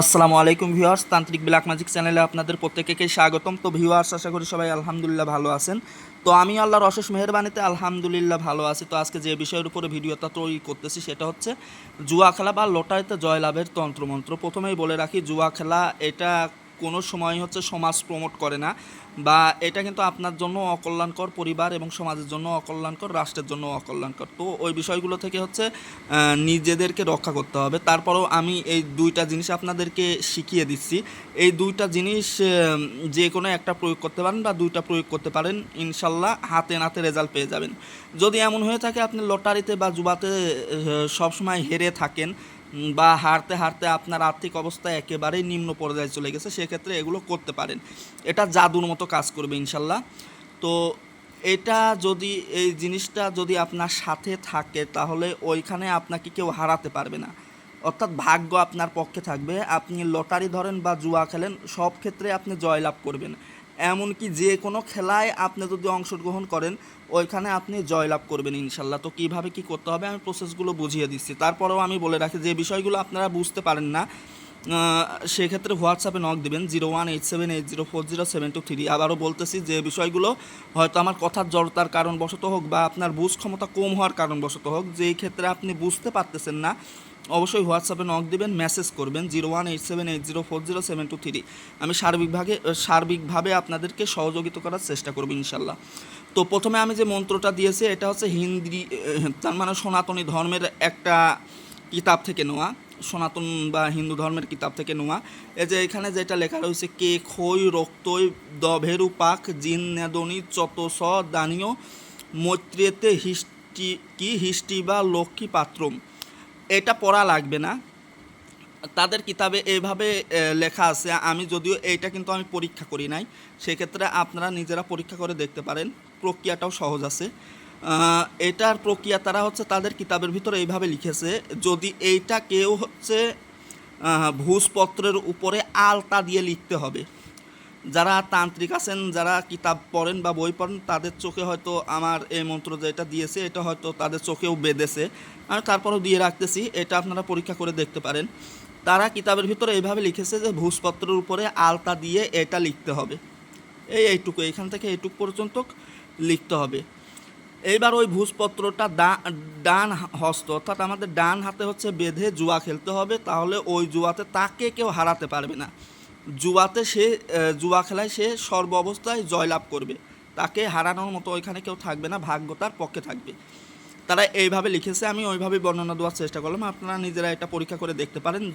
আসসালামু আলাইকুম ভিউয়ার্স, তান্ত্রিক ব্ল্যাক ম্যাজিক চ্যানেলে আপনাদের প্রত্যেককে স্বাগতম। তো ভিউয়ার্স, আশা করি সবাই আলহামদুলিল্লাহ ভালো আছেন। তো আমি আল্লাহর অশেষ মেহরবানিতে আলহামদুলিল্লাহ ভালো আছি। তো আজকে যে বিষয়ের উপরে ভিডিওটা তৈরি করতেছি সেটা হচ্ছে জুয়া খেলা বা লটারিতে জয়লাভের তন্ত্রমন্ত্র। প্রথমেই বলে রাখি, জুয়া খেলা এটা কোনো সময় হচ্ছে সমাজ প্রমোট করে না বা এটা কিন্তু আপনার জন্য অকল্যাণকর পরিবার এবং সমাজের জন্য অকল্যাণকর, রাষ্ট্রের জন্য অকল্যাণকর। তো ওই বিষয়গুলো থেকে হচ্ছে নিজেদেরকে রক্ষা করতে হবে। তারপরেও আমি এই দুইটা জিনিস আপনাদেরকে শিখিয়ে দিচ্ছি। এই দুইটা জিনিস যে কোনো একটা প্রয়োগ করতে পারেন বা দুইটা প্রয়োগ করতে পারেন, ইনশাল্লাহ হাতে নাতে রেজাল্ট পেয়ে যাবেন। যদি এমন হয়ে থাকে আপনি লটারিতে বা জুবাতে সবসময় হেরে থাকেন বা হারতে হারতে আপনার আর্থিক অবস্থা একেবারেই নিম্ন পর্যায়ে চলে গেছে, সেক্ষেত্রে এগুলো করতে পারেন। এটা জাদুর মতো কাজ করবে ইনশাল্লাহ। তো এটা যদি, এই জিনিসটা যদি আপনার সাথে থাকে, তাহলে ওইখানে আপনাকে কেউ হারাতে পারবে না। অর্থাৎ ভাগ্য আপনার পক্ষে থাকবে। আপনি লটারি ধরেন বা জুয়া খেলেন, সব ক্ষেত্রে আপনি জয়লাভ করবেন। এমনকি যে কোনো খেলায় আপনি যদি অংশগ্রহণ করেন, ওইখানে আপনি জয়লাভ করবেন ইনশাল্লাহ। তো কীভাবে কি করতে হবে আমি প্রসেসগুলো বুঝিয়ে দিচ্ছি। তারপরেও আমি বলে রাখি, যে বিষয়গুলো আপনারা বুঝতে পারেন না সেক্ষেত্রে হোয়াটসঅ্যাপে নক দেবেন zero one eight seven eight zero four zero seven two three আবারও বলতেছি যে বিষয়গুলো হয়তো আমার কথার জড়তার কারণবশত হোক বা আপনার বুঝ ক্ষমতা কম হওয়ার কারণবশত হোক, যেই ক্ষেত্রে আপনি বুঝতে পারতেছেন না, অবশ্যই হোয়াটসঅ্যাপে নক দেবেন মেসেজ করবেন zero one eight seven eight zero four zero seven two three আমি সার্বিকভাবে সার্বিকভাবে আপনাদেরকে সহযোগিতা করার চেষ্টা করব ইনশাল্লাহ তো প্রথমে আমি যে মন্ত্রটা দিয়েছি, এটা হচ্ছে হিন্দি, তার মানে সনাতনী ধর্মের একটা কিতাব থেকে নেওয়া। সনাতন বা হিন্দু ধর্মের কিতাব থেকে নোয়া। এই যে এখানে যেটা লেখা রয়েছে কে খই রক্তই দভেরু পাক জিন নেদনি চত স দানীয় মৈত্রেতে হিষ্টি কি হিষ্টি বা লক্ষ্মী পাত্রম। এটা পড়া লাগবে না। তাদের কিতাবে এইভাবে আহ, লেখা আছে। আমি যদিও এইটা কিন্তু আমি পরীক্ষা করি নাই। সেক্ষেত্রে আপনারা নিজেরা পরীক্ষা করে দেখতে পারেন। প্রক্রিয়াটাও সহজ আছে। এটার প্রক্রিয়া তারা হচ্ছে তাদের কিতাবের ভিতরে এইভাবে লিখেছে, যদি এইটা কেউ হচ্ছে ভূষপত্রের উপরে আলতা দিয়ে লিখতে হবে। যারা তান্ত্রিক আছেন, যারা কিতাব পড়েন বা বই পড়েন, তাদের চোখে হয়তো আমার এই মন্ত্র যেটা দিয়েছে, এটা হয়তো তাদের চোখেও বেঁধেছে। আমি তারপরেও দিয়ে রাখতেছি, এটা আপনারা পরীক্ষা করে দেখতে পারেন। তারা কিতাবের ভিতরে এইভাবে লিখেছে যে ভূষপত্রের উপরে আলতা দিয়ে এটা লিখতে হবে। এই এইটুকু, এখান থেকে এইটুকু পর্যন্ত লিখতে হবে। এইবার ওই ভূষপত্রটা ডা- ডান হস্ত, অর্থাৎ আমাদের ডান হাতে হচ্ছে বেঁধে জুয়া খেলতে হবে, তাহলে ওই জুয়াতে তাকে কেউ হারাতে পারবে না। জুয়াতে সে জুয়া খেলায় সে সর্ব অবস্থায় জয়লাভ করবে। তাকে হারানোর মতো ওইখানে কেউ থাকবে না, ভাগ্য তার পক্ষে থাকবে। তারা এইভাবে লিখেছে, আমি ওইভাবে বর্ণনা দেওয়ার চেষ্টা করলাম। আপনারা নিজেরা এটা পরীক্ষা করে দেখতে পারেন।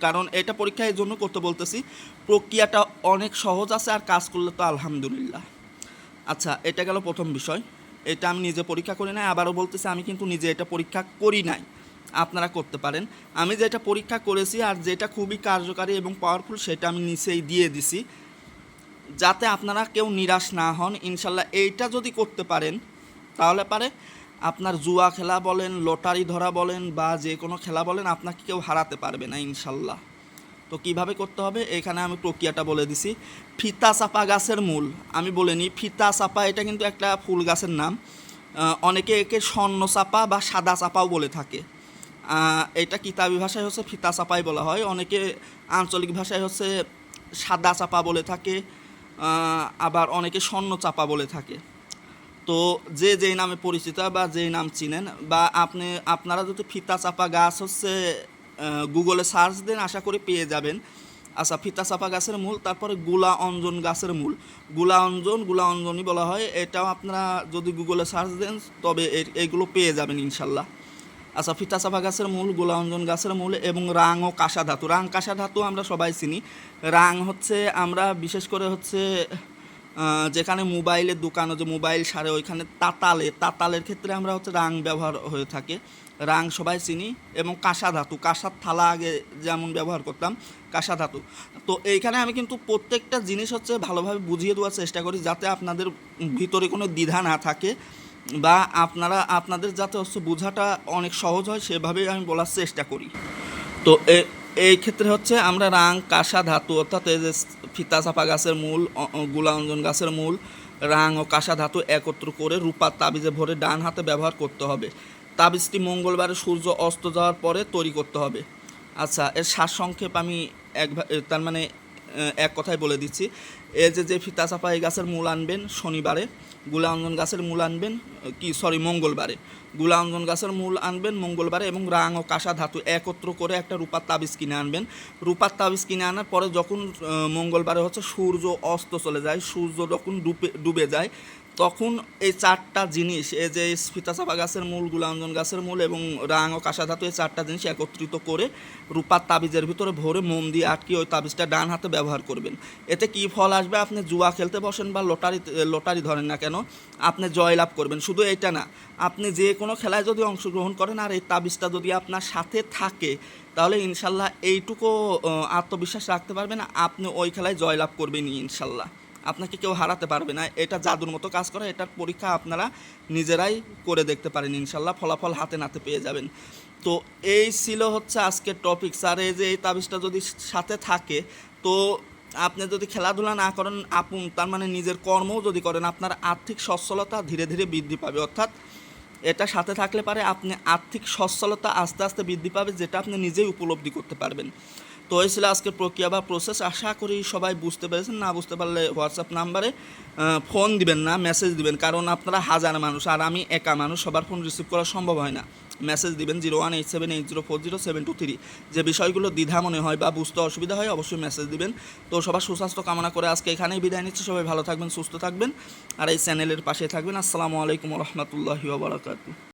কারণ এটা পরীক্ষা এই জন্য করতে বলতেছি, প্রক্রিয়াটা অনেক সহজ আছে আর কাজ করলে তো আলহামদুলিল্লাহ। আচ্ছা এটা গেল প্রথম বিষয়। এটা আমি নিজে পরীক্ষা করি নাই, আবারও বলতেছি, আমি কিন্তু নিজে এটা পরীক্ষা করি নাই। আপনারা করতে পারেন। আমি যেটা পরীক্ষা করেছি আর যেটা খুবই কার্যকারী এবং পাওয়ারফুল সেটা আমি নিচেই দিয়ে দিছি। যাতে আপনারা কেউ নিরাশ না হন, ইনশাল্লাহ এইটা যদি করতে পারেন, তাহলে পারে আপনার জুয়া খেলা বলেন, লটারি ধরা বলেন বা যে কোনো খেলা বলেন, আপনাকে কেউ হারাতে পারবে না, ইনশাল্লাহ। তো কীভাবে করতে হবে? এখানে আমি প্রক্রিয়াটা বলে দিছি। ফিতা চাপা গাছের মূল। আমি বলে নিই, ফিতা চাপা এটা কিন্তু একটা ফুল গাছের নাম। অনেকে একে স্বর্ণ চাপা বা সাদা চাপাও বলে থাকে। এটা কিতাবি ভাষায় হচ্ছে ফিতা চাপাই বলা হয়। অনেকে আঞ্চলিক ভাষায় হচ্ছে সাদা চাপা বলে থাকে। আবার অনেকে স্বর্ণ চাপা বলে থাকে। তো যে যেই নামে পরিচিত বা যেই নাম চিনেন বা আপনি, আপনারা যদি ফিতা চাপা গাছ হচ্ছে গুগলে সার্চ দেন, আশা করি পেয়ে যাবেন। আচ্ছা ফিতা চাপা গাছের মূল, তারপরে গুলা অঞ্জন গাছের মূল। গুলা অঞ্জন, গুলা অঞ্জনই বলা হয়। এটাও আপনারা যদি গুগলে সার্চ দেন, তবে এইগুলো পেয়ে যাবেন ইনশাল্লাহ। আচ্ছা ফিতা চাপা গাছের মূল, গোলা অঞ্জন গাছের মূল এবং রাং ও কাঁসা ধাতু। রাং, কাঁসা ধাতু আমরা সবাই চিনি। রাং হচ্ছে আমরা বিশেষ করে হচ্ছে যেখানে মোবাইলের দোকানে যে মোবাইল সারে, ওইখানে তাতালে, তাতালের ক্ষেত্রে আমরা হচ্ছে রাং ব্যবহার হয়ে থাকে। রাং সবাই চিনি এবং কাঁসা ধাতু কাঁসার থালা আগে যেমন ব্যবহার করতাম, কাঁসা ধাতু। তো এইখানে আমি কিন্তু প্রত্যেকটা জিনিস হচ্ছে ভালোভাবে বুঝিয়ে দেওয়ার চেষ্টা করি যাতে আপনাদের ভিতরে কোনো দ্বিধা না থাকে বা আপনারা, আপনাদের যাতে হচ্ছে বোঝাটা অনেক সহজ হয় সেভাবেই আমি বলার চেষ্টা করি। তো এই ক্ষেত্রে হচ্ছে আমরা রাং, কাঁসা ধাতু, অর্থাৎ এই যে ফিতা চাপা গাছের মূল, অ- গাছের মূল, রাং ও কাঁসা ধাতু একত্র করে রূপার তাবিজে ভরে ডান হাতে ব্যবহার করতে হবে। তাবিজটি মঙ্গলবারে সূর্য অস্ত যাওয়ার পরে তৈরি করতে হবে। আচ্ছা এর সারসংক্ষেপ আমি এক তার মানে এক কথায় বলে দিচ্ছি। এই যে যে ফিতা চাপা এই গাছের মূল আনবেন শনিবারে গুলাঅঞ্জন গাছের মূল আনবেন কি, সরি, মঙ্গলবারে। গুলাঅঞ্জন গাছের মূল আনবেন মঙ্গলবারে এবং রাং ও কাঁসা ধাতু একত্র করে একটা রূপার তাবিজ কিনে আনবেন। রূপার তাবিজ কিনে আনার পরে যখন মঙ্গলবারে হচ্ছে সূর্য অস্ত চলে যায়, সূর্য যখন ডুবে ডুবে যায় তখন এই চারটা জিনিস, এই যে ফিতাচাপা গাছের মূল গুলাঞ্জন গাছের মূল এবং রাং ও কাঁসা ধাতু, এই চারটা জিনিস একত্রিত করে রূপার তাবিজের ভিতরে ভরে মোম দিয়ে আটকে ওই তাবিজটা ডান হাতে ব্যবহার করবেন। এতে কি ফল আসবে? আপনি জুয়া খেলতে বসেন বা লটারি লটারি ধরেন না কেন, আপনি জয়লাভ করবেন। শুধু এটা না, আপনি যে কোনো খেলায় যদি অংশগ্রহণ করেন আর এই তাবিজটা যদি আপনার সাথে থাকে, তাহলে ইনশাল্লাহ এইটুকু আত্মবিশ্বাস রাখতে পারবেন। আপনি ওই খেলায় জয়লাভ করবেনই ইনশাল্লাহ। আপনাকে কেউ হারাতে পারবে না। এটা জাদুর মতো কাজ করে, এটার পরীক্ষা আপনারা নিজেরাই করে দেখতে পারেন ইনশাল্লাহ, ফলাফল হাতে নাতে পেয়ে যাবেন। তো এই ছিল হচ্ছে আজকের টপিক স্যার, এই যে এই তাবিজটা যদি সাথে থাকে, তো আপনি যদি খেলাধুলা না করেন, আপন তার মানে নিজের কর্মও যদি করেন, আপনার আর্থিক সচ্ছলতা ধীরে ধীরে বৃদ্ধি পাবে। অর্থাৎ এটা সাথে থাকলে পারে, আপনি আর্থিক সচ্ছলতা আস্তে আস্তে বৃদ্ধি পাবে, যেটা আপনি নিজেই উপলব্ধি করতে পারবেন। তো এই ছিল আজকের প্রক্রিয়া বা প্রসেস আশা করি সবাই বুঝতে পেরেছেন, না বুঝতে পারলে হোয়াটসঅ্যাপ নাম্বারে ফোন দিবেন না মেসেজ দিবেন, কারণ আপনারা হাজার মানুষ আর আমি একা মানুষ, সবার ফোন রিসিভ করা সম্ভব হয় না। মেসেজ দিবেন zero one eight seven eight zero four zero seven two three যে বিষয়গুলো দ্বিধা মনে হয় বা বুঝতে অসুবিধা হয়, অবশ্যই মেসেজ দিবেন। তো সবার সুস্বাস্থ্য কামনা করে আজকে এখানেই বিদায় নিচ্ছি। সবাই ভালো থাকবেন, সুস্থ থাকবেন। আর এই চ্যানেলের পাশে থাকবেন। আসসালামু আলাইকুম রহমতুল্লাহি ওবরাকাতু